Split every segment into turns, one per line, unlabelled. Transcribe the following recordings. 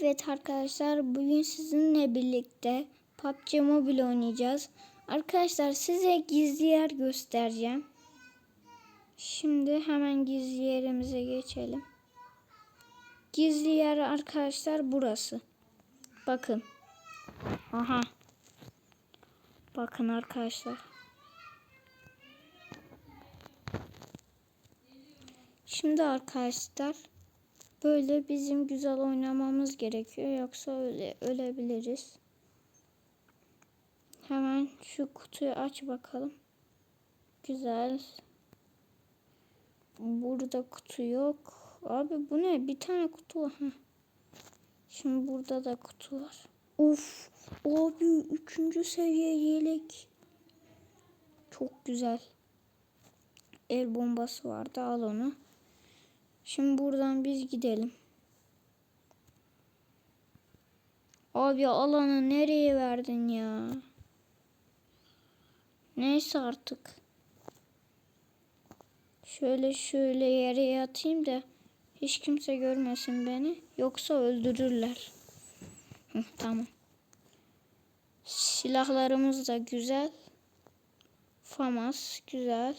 Evet arkadaşlar bugün sizinle birlikte PUBG Mobile oynayacağız. Arkadaşlar size gizli yer göstereceğim. Şimdi hemen gizli yerimize geçelim. Gizli yer arkadaşlar burası. Bakın. Aha. Bakın arkadaşlar. Şimdi arkadaşlar böyle bizim güzel oynamamız gerekiyor yoksa öyle ölebiliriz. Hemen şu kutuyu aç bakalım. Güzel. Burada kutu yok. Abi bu ne? Bir tane kutu var. Heh. Şimdi burada da kutu var. Of. Abi üçüncü seviye yelek. Çok güzel. El bombası vardı. Al onu. Şimdi buradan biz gidelim. Abi alanı nereye verdin ya? Neyse artık. Şöyle şöyle yere yatayım da hiç kimse görmesin beni. Yoksa öldürürler. Hı, tamam. Silahlarımız da güzel. Famas güzel.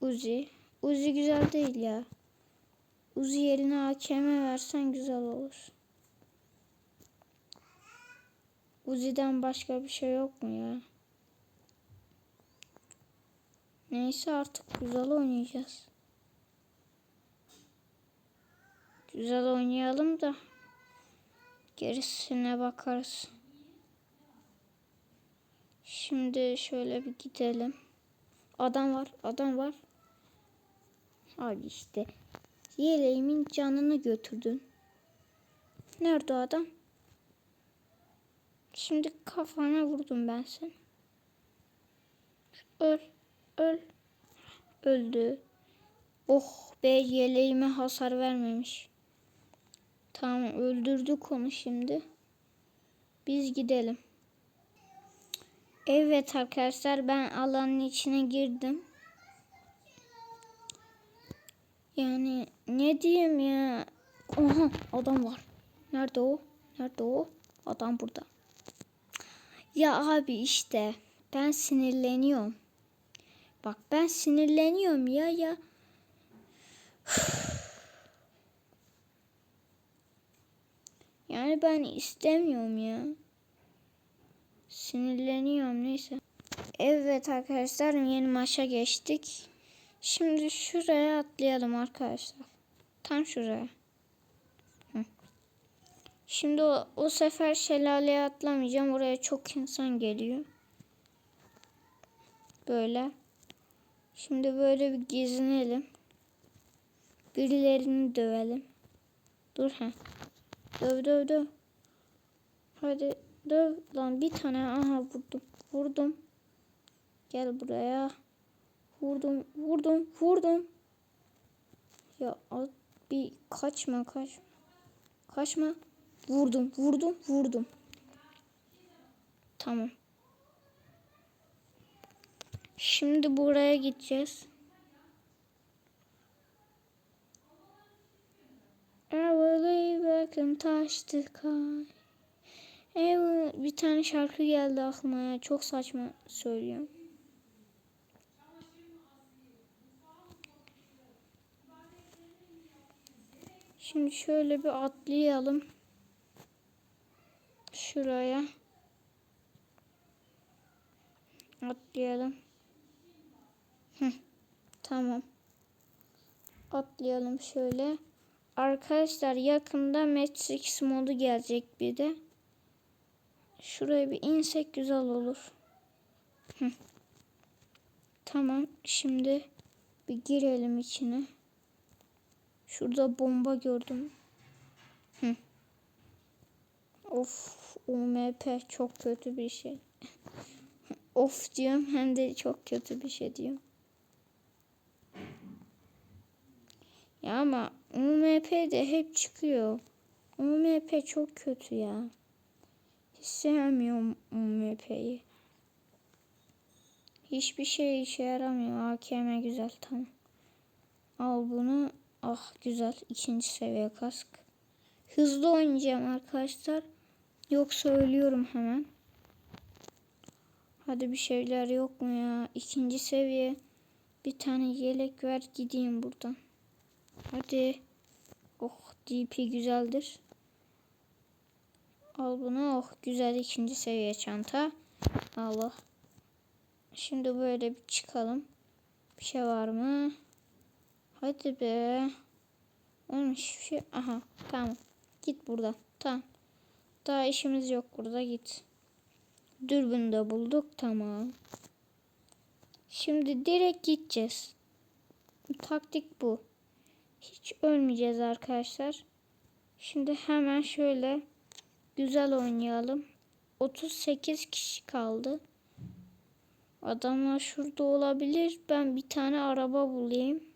Uzi. Uzi güzel değil ya. Uzi yerine AKM versen güzel olur. Uzi'den başka bir şey yok mu ya? Neyse artık güzel oynayacağız. Güzel oynayalım da gerisine bakarız. Şimdi şöyle bir gidelim. Adam var, adam var. Abi işte yeleğimin canını götürdün. Nerede o adam? Şimdi kafana vurdum ben seni. Öl, öl. Öldü. Oh be yeleğime hasar vermemiş. Tamam öldürdük onu şimdi. Biz gidelim. Evet arkadaşlar ben alanın içine girdim. Yani ne diyeyim ya. Oha adam var. Nerede o? Nerede o? Adam burada. Ya abi işte ben sinirleniyorum. Bak ben sinirleniyorum ya ya. Yani ben istemiyorum ya. Sinirleniyorum neyse. Evet arkadaşlar yeni maça geçtik. Şimdi şuraya atlayalım arkadaşlar. Tam şuraya. Hı. Şimdi o, o sefer şelaleye atlamayacağım. Oraya çok insan geliyor. Böyle. Şimdi böyle bir gezinelim. Birilerini dövelim. Dur ha. Döv döv döv. Hadi döv lan bir tane aha vurdum. Vurdum. Gel buraya. Vurdum, vurdum, vurdum. Ya bir kaçma, kaçma. Kaçma. Vurdum, vurdum, vurdum. Tamam. Şimdi buraya gideceğiz. Everly bakım taştı kay. Evet, bir tane şarkı geldi aklıma ya. Çok saçma söylüyorum. Şimdi şöyle bir atlayalım. Şuraya. Atlayalım. Heh, tamam. Atlayalım şöyle. Arkadaşlar yakında Matrix modu gelecek bir de. Şuraya bir insek güzel olur. Heh. Tamam şimdi bir girelim içine. Şurada bomba gördüm. Hı. Of UMP çok kötü bir şey. of diyorum hem de çok kötü bir şey diyorum. Ya ama UMP de hep çıkıyor. UMP çok kötü ya. Hiç sevmiyorum UMP'yi. Hiçbir şey işe yaramıyor. AKM güzel tamam. Al bunu Ah güzel. ikinci seviye kask. hızlı oynayacağım arkadaşlar. Yoksa ölüyorum hemen. Hadi bir şeyler yok mu ya? İkinci seviye. Bir tane yelek ver gideyim buradan. Hadi. Oh DP güzeldir. Al bunu. Oh güzel ikinci seviye çanta. Allah. Şimdi böyle bir çıkalım. Bir şey var mı? Hadi be. Oğlum hiçbir şey. Aha tamam. Git buradan. Tamam. Daha işimiz yok burada git. Dürbünü de bulduk tamam. Şimdi direkt gideceğiz. Taktik bu. Hiç ölmeyeceğiz arkadaşlar. Şimdi hemen şöyle güzel oynayalım. 38 kişi kaldı. Adamlar şurada olabilir. Ben bir tane araba bulayım.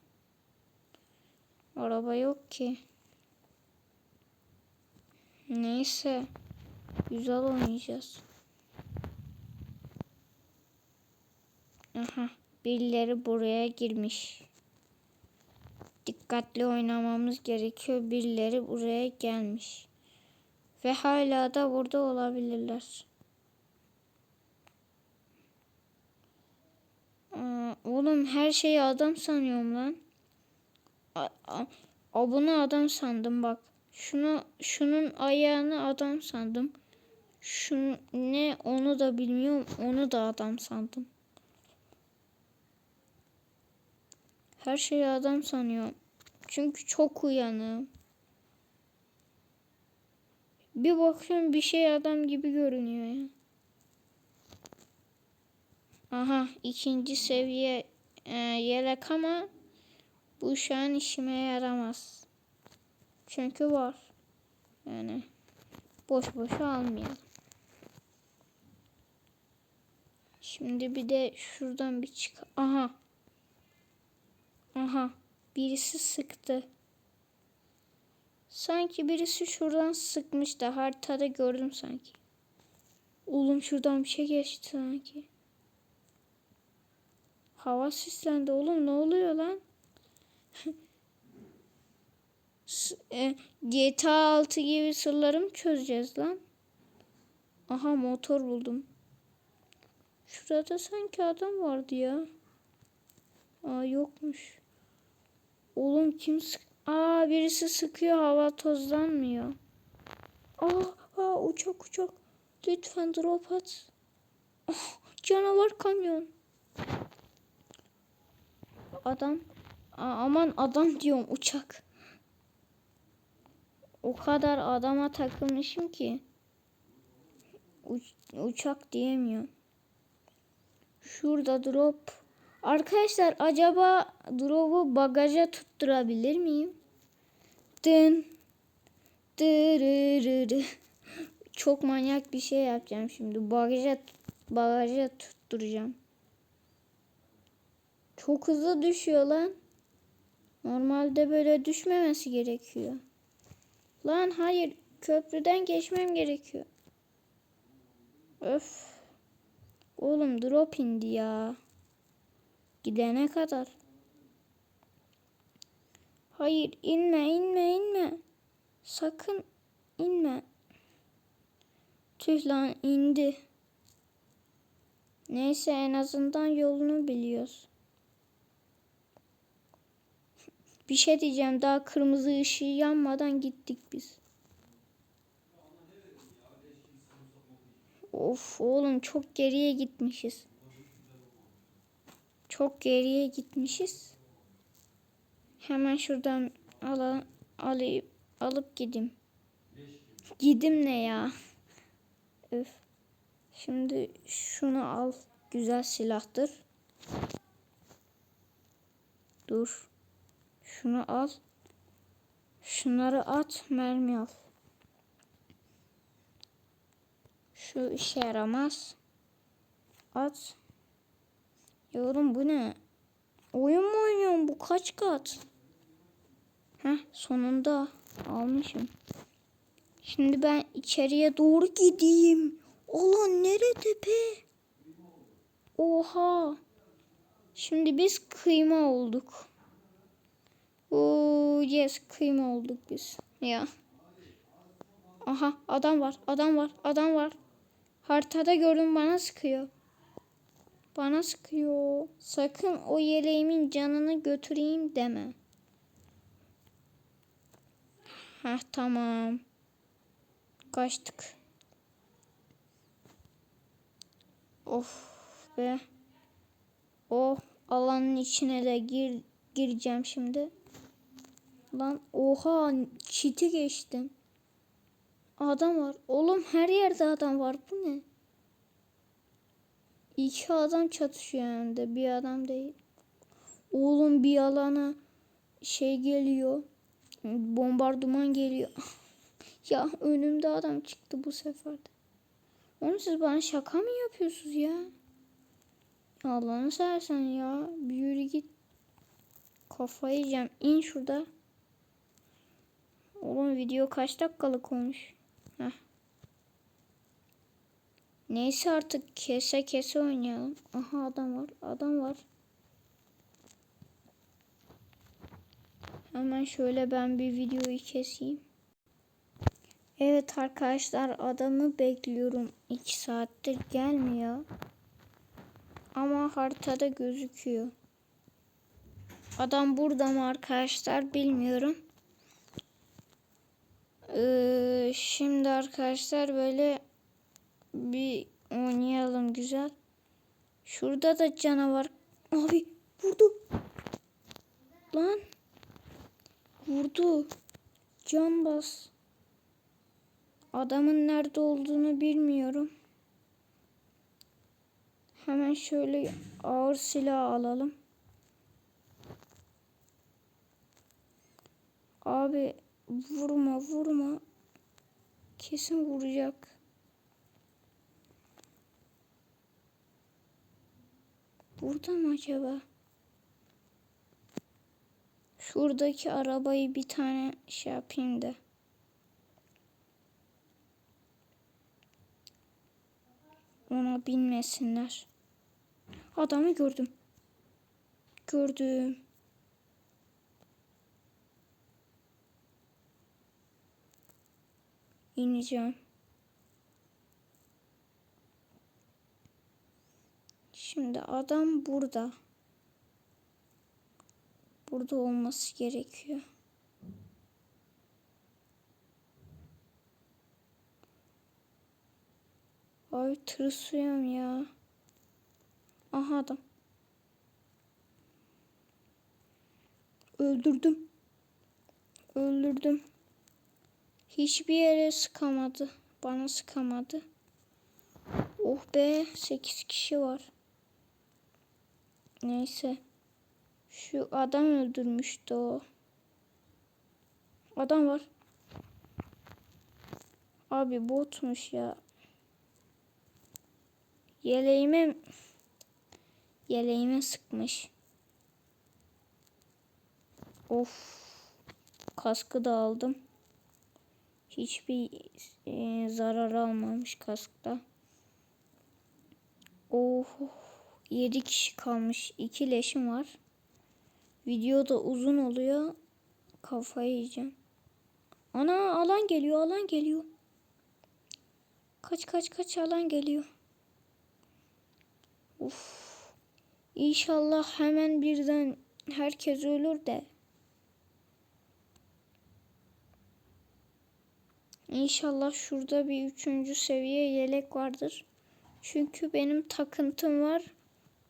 Araba yok ki. Neyse. Güzel oynayacağız. Aha. Birileri buraya girmiş. Dikkatli oynamamız gerekiyor. Birileri buraya gelmiş. Ve hala da burada olabilirler. Aa, oğlum her şeyi adam sanıyorum lan. A, bunu adam sandım bak. Şunu şunun ayağını adam sandım. Şunu ne onu da bilmiyorum. Onu da adam sandım. Her şeyi adam sanıyorum. Çünkü çok uyanım. Bir bakıyorum bir şey adam gibi görünüyor ya. Aha ikinci seviye e, yelek ama bu şu an işime yaramaz. Çünkü var. Yani boş boşa almayalım. Şimdi bir de şuradan bir çık. Aha. Aha. Birisi sıktı. Sanki birisi şuradan sıkmış da haritada gördüm sanki. Oğlum şuradan bir şey geçti sanki. Hava sislendi oğlum ne oluyor lan? E, GTA 6 gibi sırları mı çözeceğiz lan? Aha motor buldum. Şurada sanki adam vardı ya. Aa yokmuş. Oğlum kim sık... Aa birisi sıkıyor hava tozlanmıyor. Aa, aa uçak uçak. Lütfen drop at. Oh, canavar kamyon. Adam. Aman adam diyorum uçak. O kadar adama takılmışım ki. Uç, uçak diyemiyorum. Şurada drop. Arkadaşlar acaba drop'u bagaja tutturabilir miyim? Dın. Dırırırı. Çok manyak bir şey yapacağım şimdi. Bagaja bagaja tutturacağım. Çok hızlı düşüyor lan. Normalde böyle düşmemesi gerekiyor. Lan hayır. Köprüden geçmem gerekiyor. Öf. Oğlum drop indi ya. Gidene kadar. Hayır inme inme inme. Sakın inme. Tüh lan indi. Neyse en azından yolunu biliyoruz. Bir şey diyeceğim daha kırmızı ışığı yanmadan gittik biz. Of oğlum çok geriye gitmişiz. Çok geriye gitmişiz. Hemen şuradan ala, alayım, alıp gidim. Gidim ne ya? Öf. Şimdi şunu al. Güzel silahtır. Dur. Şunu al. Şunları at. Mermi al. Şu işe yaramaz. At. Yorum bu ne? Oyun mu oynuyorum? Bu kaç kat? Heh sonunda almışım. Şimdi ben içeriye doğru gideyim. Ulan nerede be? Oha. Şimdi biz kıyma olduk. Oo yes kıyma olduk biz. Ya. Aha adam var adam var adam var. Haritada gördüm bana sıkıyor. Bana sıkıyor. Sakın o yeleğimin canını götüreyim deme. Heh tamam. Kaçtık. Of be. Oh alanın içine de gir gireceğim şimdi. Lan oha çiti geçtim. Adam var. Oğlum her yerde adam var. Bu ne? İki adam çatışıyor hem de. Bir adam değil. Oğlum bir alana şey geliyor. Bombardıman geliyor. ya önümde adam çıktı bu sefer de. Oğlum siz bana şaka mı yapıyorsunuz ya? Allah'ını seversen ya. Bir yürü git. Kafayı yiyeceğim. İn şurada. Oğlum video kaç dakikalık olmuş? Heh. Neyse artık kese kese oynayalım. Aha adam var. Adam var. Hemen şöyle ben bir videoyu keseyim. Evet arkadaşlar adamı bekliyorum. 2 saattir gelmiyor. Ama haritada gözüküyor. Adam burada mı arkadaşlar bilmiyorum. Ee, şimdi arkadaşlar böyle bir oynayalım güzel. Şurada da canavar. Abi vurdu. Lan. Vurdu. Can bas. Adamın nerede olduğunu bilmiyorum. Hemen şöyle ağır silah alalım. Abi vurma vurma. Kesin vuracak. Burada mı acaba? Şuradaki arabayı bir tane şey yapayım da. Ona binmesinler. Adamı gördüm. Gördüm. İneceğim. Şimdi adam burada. Burada olması gerekiyor. Ay tırsıyorum ya. Aha adam. Öldürdüm. Öldürdüm. Hiçbir yere sıkamadı. Bana sıkamadı. Oh be 8 kişi var. Neyse. Şu adam öldürmüştü o. Adam var. Abi botmuş ya. Yeleğime yeleğime sıkmış. Of. Kaskı da aldım. Hiçbir e, zarar almamış kaskta. Oh. 7 kişi kalmış. 2 leşim var. Video da uzun oluyor. Kafayı yiyeceğim. Ana alan geliyor, alan geliyor. Kaç kaç kaç alan geliyor. Uf. İnşallah hemen birden herkes ölür de. İnşallah şurada bir üçüncü seviye yelek vardır. Çünkü benim takıntım var.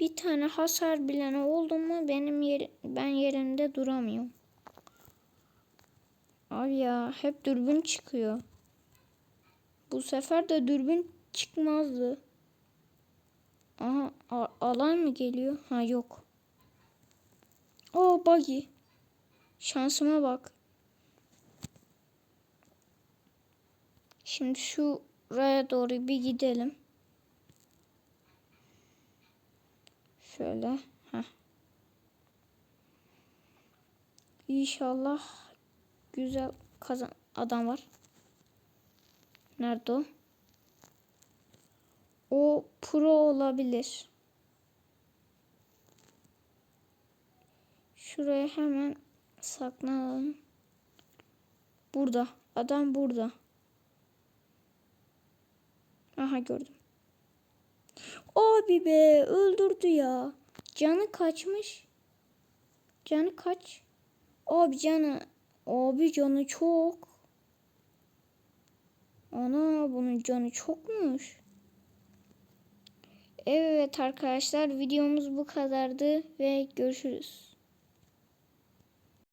Bir tane hasar bilene oldu mu benim yer, ben yerimde duramıyorum. Abi ya hep dürbün çıkıyor. Bu sefer de dürbün çıkmazdı. Aha alan mı geliyor? Ha yok. O buggy. Şansıma bak. Şimdi şuraya doğru bir gidelim. Şöyle. Heh. İnşallah güzel kazan adam var. Nerede o? O pro olabilir. Şuraya hemen saklanalım. Burada. Adam burada. Aha gördüm. Abi be öldürdü ya. Canı kaçmış. Canı kaç? Abi canı. Abi canı çok. Ana bunun canı çokmuş. Evet arkadaşlar videomuz bu kadardı ve görüşürüz.